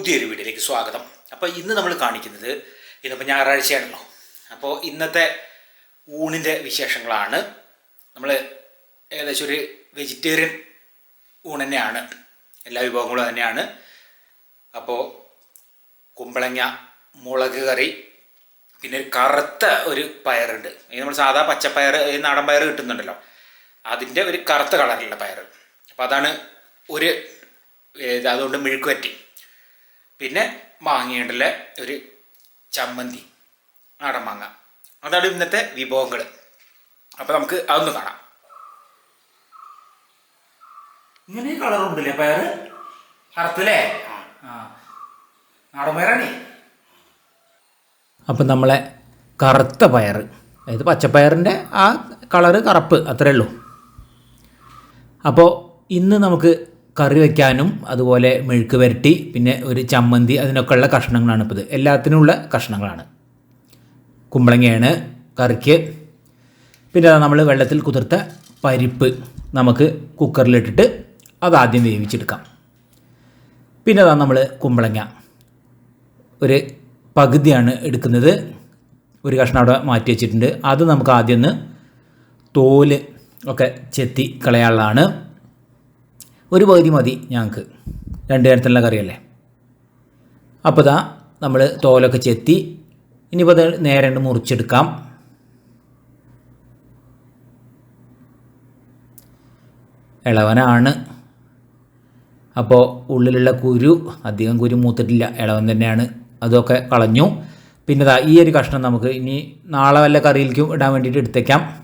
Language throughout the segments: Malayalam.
പുതിയൊരു വീഡിയോയിലേക്ക് സ്വാഗതം. അപ്പോൾ ഇന്ന് നമ്മൾ കാണിക്കുന്നത് ഇന്നിപ്പോൾ ഞായറാഴ്ചയാണല്ലോ. അപ്പോൾ ഇന്നത്തെ ഊണിന്റെ വിശേഷങ്ങളാണ്. നമ്മൾ ഏകദേശം ഒരു വെജിറ്റേറിയൻ ഊണ് തന്നെയാണ്. എല്ലാ വിഭവങ്ങളും തന്നെയാണ്. അപ്പോൾ കുമ്പളങ്ങ മുളക് കറി പിന്നെ ഒരു കറുത്ത ഒരു പയറുണ്ട്. നമ്മൾ സാധാ പച്ചപ്പയർ നാടൻ പയർ കിട്ടുന്നുണ്ടല്ലോ. അതിന്റെ ഒരു കറുത്ത കളറിലുള്ള പയർ അപ്പോൾ അതാണ് ഒരു അതുകൊണ്ട് മെഴുക്ക് പറ്റി. പിന്നെ മാങ്ങയുണ്ടല്ലേ ഒരു ചമ്മന്തി നാടൻ മാങ്ങ. അതാണ് ഇന്നത്തെ വിഭവങ്ങൾ അപ്പോൾ നമുക്ക് അതൊന്ന് കാണാം. ഇങ്ങനെ കളറുണ്ടല്ലേ പയർ കറുത്തല്ലേ ആ നാടൻ പയറാണേ. അപ്പം നമ്മളെ കറുത്ത പയർ അതായത് പച്ചപ്പയറിന്റെ ആ കളറ് കറുപ്പ് അത്രേ ഉള്ളൂ. അപ്പോൾ ഇന്ന് നമുക്ക് കറി വയ്ക്കാനും അതുപോലെ മെഴുക്ക് വരട്ടി പിന്നെ ഒരു ചമ്മന്തി അതിനൊക്കെ ഉള്ള കഷ്ണങ്ങളാണ് ഇപ്പോൾ ഇത് എല്ലാത്തിനുമുള്ള കഷ്ണങ്ങളാണ്. കുമ്പളങ്ങയാണ് കറിക്ക്. പിന്നെ നമ്മൾ വെള്ളത്തിൽ കുതിർത്ത പരിപ്പ് നമുക്ക് കുക്കറിലിട്ടിട്ട് അതാദ്യം വേവിച്ചെടുക്കാം. പിന്നെ അതാ നമ്മൾ കുമ്പളങ്ങ. ഒരു പകുതിയാണ് എടുക്കുന്നത്. ഒരു കഷ്ണം അവിടെ മാറ്റി വെച്ചിട്ടുണ്ട്. അത് നമുക്ക് ആദ്യം ഒന്ന് തോൽ ഒക്കെ ചെത്തി കളയാനുള്ളതാണ്. ഒരു പകുതി മതി ഞങ്ങൾക്ക്. രണ്ട് നേരത്തിലുള്ള കറിയല്ലേ? അപ്പോൾ ഇതാ നമ്മൾ തോലൊക്കെ ചെത്തി ഇനിയിപ്പോൾ അത് നേരെ മുറിച്ചെടുക്കാം. ഇളവനാണ്. അപ്പോൾ ഉള്ളിലുള്ള കുരു അധികം കുരു മൂത്തിട്ടില്ല. ഇളവൻ തന്നെയാണ്. അതൊക്കെ കളഞ്ഞു. പിന്നെ ദാ ഈ ഒരു കഷ്ണം നമുക്ക് ഇനി നാളെ വല്ല കറിയിലേക്കും ഇടാൻ വേണ്ടിയിട്ട് എടുത്തേക്കാം.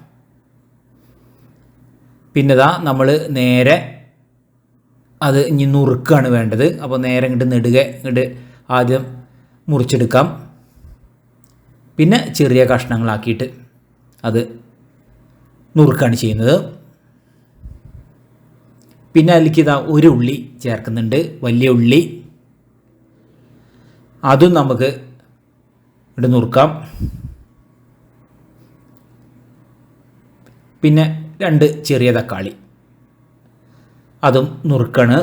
പിന്നെ ദാ നമ്മൾ നേരെ അത് ഇനി നുറുക്കാണ് വേണ്ടത്. അപ്പോൾ നേരെ ഇങ്ങോട്ട് നെടുക ഇങ്ങോട്ട് ആദ്യം മുറിച്ചെടുക്കാം. പിന്നെ ചെറിയ കഷ്ണങ്ങളാക്കിയിട്ട് അത് നുറുക്കാണ് ചെയ്യുന്നത്. പിന്നെ അതിലേക്ക് ഇതാ ഒരു ഉള്ളി ചേർക്കുന്നുണ്ട് വലിയ ഉള്ളി. അതും നമുക്ക് ഇവിടെ നുറുക്കാം. പിന്നെ രണ്ട് ചെറിയ തക്കാളി. അതും നുറുക്കാണ്.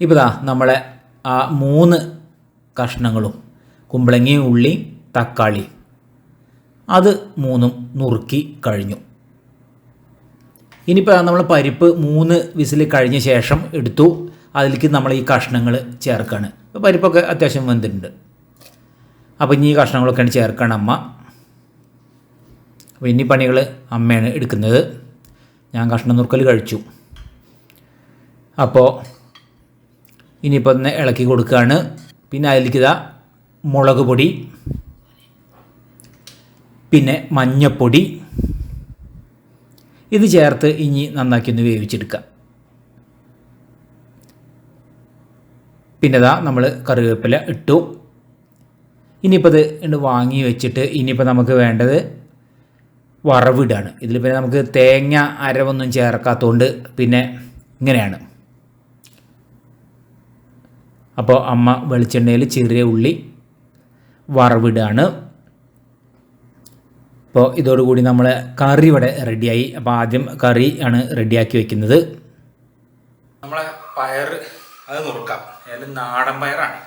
ഇപ്പോൾ ദാ നമ്മളെ ആ മൂന്ന് കഷ്ണങ്ങളും കുമ്പളങ്ങി ഉള്ളി തക്കാളി അത് മൂന്നും നുറുക്കി കഴിഞ്ഞു. ഇനിയിപ്പോൾ നമ്മൾ പരിപ്പ് മൂന്ന് വിസിൽ കഴിഞ്ഞ ശേഷം എടുത്തു. അതിലേക്ക് നമ്മൾ ഈ കഷ്ണങ്ങൾ ചേർക്കുകയാണ് പരിപ്പൊക്കെ അത്യാവശ്യം വെന്തിട്ടുണ്ട്. അപ്പോൾ ഇനി ഈ കഷ്ണങ്ങളൊക്കെയാണ് ചേർക്കണം അമ്മ. അപ്പോൾ ഇനി പണികൾ അമ്മയാണ് എടുക്കുന്നത്. ഞാൻ കഷ്ണം നുറുക്കൽ കഴിച്ചു. അപ്പോൾ ഇനിയിപ്പോൾ ഒന്ന് ഇളക്കി കൊടുക്കുകയാണ് പിന്നെ അതിലേക്ക് ഇതാ മുളക് പൊടി പിന്നെ മഞ്ഞപ്പൊടി. ഇത് ചേർത്ത് ഇനി നന്നാക്കി ഒന്ന് വേവിച്ചെടുക്കുക പിന്നെ ഇതാ നമ്മൾ കറിവേപ്പില ഇട്ടു. ഇനിയിപ്പോൾ ഇത് വാങ്ങി വെച്ചിട്ട് ഇനിയിപ്പോൾ നമുക്ക് വേണ്ടത് വറവിടാണ്. ഇതിൽ പിന്നെ നമുക്ക് തേങ്ങ അരവൊന്നും ചേർക്കാത്തതുകൊണ്ട് പിന്നെ ഇങ്ങനെയാണ്. അപ്പോൾ അമ്മ വെളിച്ചെണ്ണയിൽ ചെറിയ ഉള്ളി വറവിടാണ്. അപ്പോൾ ഇതോടുകൂടി നമ്മൾ കറി ഇവിടെ റെഡിയായി. അപ്പോൾ ആദ്യം കറി ആണ് റെഡിയാക്കി വെക്കുന്നത്. നമ്മളെ പയർ അത് നുറുക്കാം. അതിൽ നാടൻ പയറാണ്.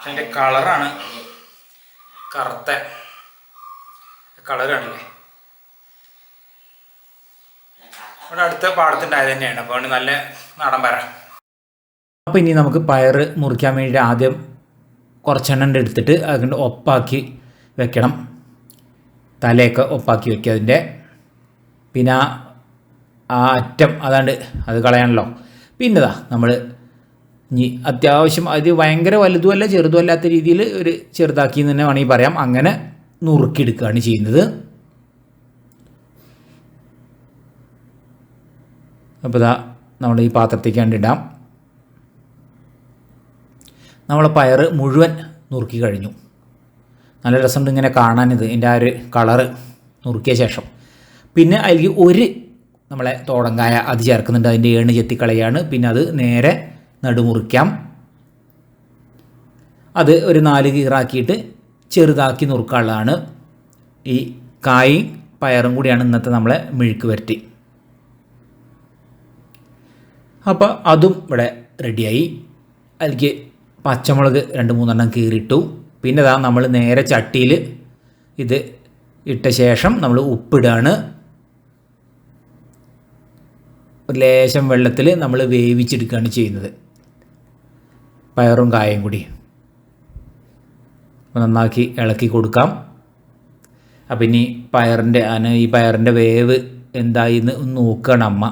അതിന്റെ കളറാണ് കറുത്ത കളറാണല്ലേ? ഇവിടെ അടുത്ത പാടത്തുണ്ടായത് തന്നെയാണ്. അപ്പോൾ നല്ല നാടൻ പയറ അപ്പോൾ ഇനി നമുക്ക് പയർ മുറിക്കാൻ വേണ്ടി ആദ്യം കുറച്ചെണ്ണം എടുത്തിട്ട് അതുകൊണ്ട് ഒപ്പാക്കി വെക്കണം. തലയൊക്കെ ഒപ്പാക്കി വെക്കുക അതിന്റെ. പിന്നെ ആ ആ അറ്റം അതാണ്ട് അത് കളയാണല്ലോ. പിന്നെതാ നമ്മൾ ഇനി അത്യാവശ്യം അത് ഭയങ്കര വലുതുമല്ല ചെറുതുമല്ലാത്ത രീതിയിൽ ഒരു ചെറുതാക്കി എന്ന് തന്നെ വേണമെങ്കിൽ പറയാം. അങ്ങനെ നുറുക്കിയെടുക്കുകയാണ് ചെയ്യുന്നത്. അപ്പോൾ ഇതാ നമ്മൾ ഈ പാത്രത്തേക്ക് കണ്ടിടാം നമ്മൾ പയർ മുഴുവൻ നുറുക്കി കഴിഞ്ഞു. നല്ല രസമുണ്ട് ഇങ്ങനെ കാണാനിത് ഇതിന്റെ ആ ഒരു കളറ് നുറുക്കിയ ശേഷം. പിന്നെ അതിലേക്ക് ഒരു നമ്മളെ തോടങ്കായ അത് ചേർക്കുന്നുണ്ട് അതിന്റെ ഏണ് ചെത്തിക്കളയാണ്. പിന്നെ അത് നേരെ നടുമുറിക്കാം. അത് ഒരു നാല് കീറാക്കിയിട്ട് ചെറുതാക്കി നുറുക്കാനുള്ളതാണ്. ഈ കായും പയറും കൂടിയാണ് ഇന്നത്തെ നമ്മളെ മെഴുക്ക് വരട്ടി. അപ്പോൾ അതും ഇവിടെ റെഡിയായി അതിലേക്ക് പച്ചമുളക് രണ്ട് മൂന്നെണ്ണം കീറിയിട്ടു. പിന്നെ ഇതാ നമ്മൾ നേരെ ചട്ടിയിൽ ഇത് ഇട്ട ശേഷം നമ്മൾ ഉപ്പിടുകയാണ് ഒരു ലേശം വെള്ളത്തിൽ നമ്മൾ വേവിച്ചെടുക്കുകയാണ് ചെയ്യുന്നത്. പയറും കായും കൂടി. നന്നാക്കി ഇളക്കി കൊടുക്കാം. അപ്പം ഇനി പയറിന്റെ ഈ പയറിന്റെ വേവ് എന്തായി എന്ന് നോക്കുകയാണ് അമ്മ.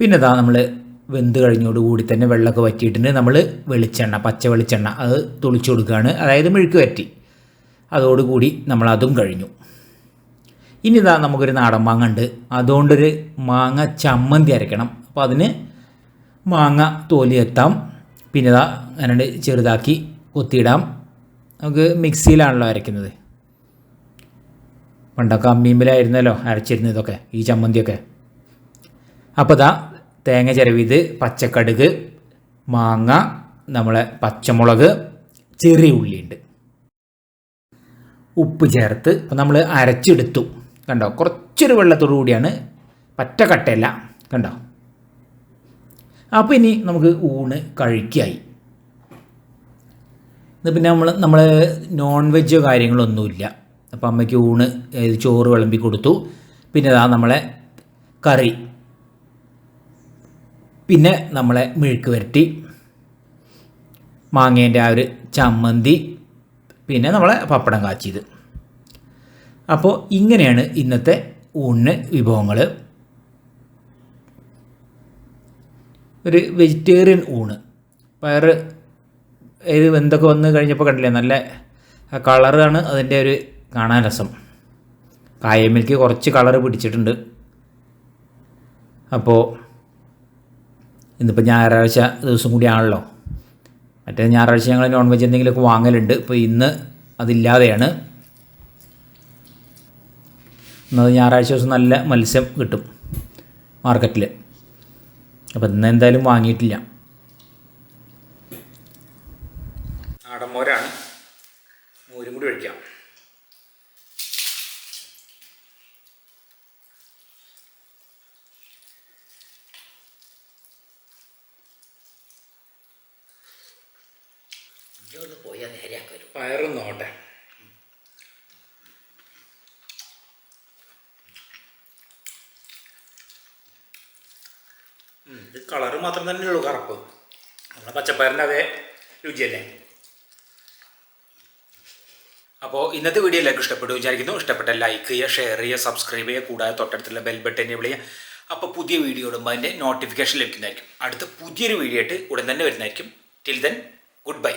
പിന്നെ ഇതാ നമ്മൾ വെന്ത് കഴിഞ്ഞോടുകൂടി തന്നെ വെള്ളമൊക്കെ വറ്റിയിട്ടുണ്ട്. നമ്മൾ വെളിച്ചെണ്ണ പച്ച വെളിച്ചെണ്ണ അത് തുളിച്ചു കൊടുക്കുകയാണ്. അതായത് മെഴുക്ക് വറ്റി അതോടുകൂടി നമ്മൾ കഴിഞ്ഞു. ഇനി ഇതാ നമുക്കൊരു നാടൻ മാങ്ങ ഉണ്ട്. അതുകൊണ്ടൊരു മാങ്ങ ചമ്മന്തി അരയ്ക്കണം. അപ്പോൾ അതിന് മാങ്ങ തോലി എത്താം. പിന്നെ ഇതാ അങ്ങനെ ചെറുതാക്കി കൊത്തിയിടാം. നമുക്ക് മിക്സിയിലാണല്ലോ അരയ്ക്കുന്നത്. പണ്ടൊക്കെ അമ്മീമ്പിലായിരുന്നല്ലോ അരച്ചിരുന്നത് ഇതൊക്കെ ഈ ചമ്മന്തിയൊക്കെ. അപ്പോൾ ഇതാ തേങ്ങ ചിരവിത് പച്ചക്കടുക് മാങ്ങ നമ്മളെ പച്ചമുളക് ചെറിയ ഉള്ളിയുണ്ട്. ഉപ്പ് ചേർത്ത് അപ്പോൾ നമ്മൾ അരച്ചെടുത്തു. കണ്ടോ? കുറച്ചൊരു വെള്ളത്തോടു കൂടിയാണ് പറ്റ കട്ടയല്ല. കണ്ടോ? അപ്പോൾ ഇനി നമുക്ക് ഊണ് കഴിക്കായി. ഇത് പിന്നെ നമ്മൾ നമ്മൾ നോൺ വെജ് കാര്യങ്ങളൊന്നുമില്ല. അപ്പോൾ അമ്മയ്ക്ക് ഊണ് ചോറ് വിളമ്പി കൊടുത്തു. പിന്നെ ഇതാ നമ്മളെ കറി. പിന്നെ നമ്മളെ മെഴുക്ക് വരട്ടി മാങ്ങേന്റെ ആ ഒരു ചമ്മന്തി പിന്നെ നമ്മളെ പപ്പടം കാച്ചിയത്. അപ്പോൾ ഇങ്ങനെയാണ് ഇന്നത്തെ ഊണിന് വിഭവങ്ങൾ ഒരു വെജിറ്റേറിയൻ ഊണ്. പയർ ഇത് എന്തൊക്കെ വന്ന് കഴിഞ്ഞപ്പോൾ കണ്ടില്ലേ നല്ല കളറാണ് അതിന്റെ ഒരു കാണാൻ രസം. കായമിൽക്ക് കുറച്ച് കളറ് പിടിച്ചിട്ടുണ്ട്. അപ്പോൾ ഇന്നിപ്പോൾ ഞായറാഴ്ച ദിവസം കൂടിയാണല്ലോ. മറ്റേ ഞായറാഴ്ച ഞങ്ങൾ നോൺ വെജ് എന്തെങ്കിലുമൊക്കെ വാങ്ങലുണ്ട്. ഇപ്പോൾ ഇന്ന് അതില്ലാതെയാണ്. ഇന്നത് ഞായറാഴ്ച ദിവസം നല്ല മത്സ്യം കിട്ടും മാർക്കറ്റിൽ അപ്പോൾ ഇന്ന് എന്തായാലും വാങ്ങിയിട്ടില്ല. നാടൻ മോരാണ് മോരും കൂടി ഒഴിക്കാം പോയാൽ നേരെയാക്കി വരും. പയറും നോട്ടെ ഇത് കളറ് മാത്രം തന്നെ ഉള്ളൂ കറുപ്പ്. നമ്മളെ പച്ചപ്പയറിന്റെ അതേ രുചിയല്ലേ? അപ്പോൾ ഇന്നത്തെ വീഡിയോ എല്ലാവർക്കും ഇഷ്ടപ്പെട്ടു വിചാരിക്കുന്നു. ഇഷ്ടപ്പെട്ട ലൈക്ക് ചെയ്യുക ഷെയർ ചെയ്യുക സബ്സ്ക്രൈബ് ചെയ്യുക. കൂടാതെ തൊട്ടടുത്തുള്ള ബെൽ ബട്ടൺ ചെയ്യുക. അപ്പോൾ പുതിയ വീഡിയോ ഇടുമ്പോൾ അതിന്റെ നോട്ടിഫിക്കേഷൻ ലഭിക്കുന്നതായിരിക്കും. അടുത്ത പുതിയൊരു വീഡിയോ ആയിട്ട് ഉടൻ തന്നെ വരുന്നതായിരിക്കും. Till then good bye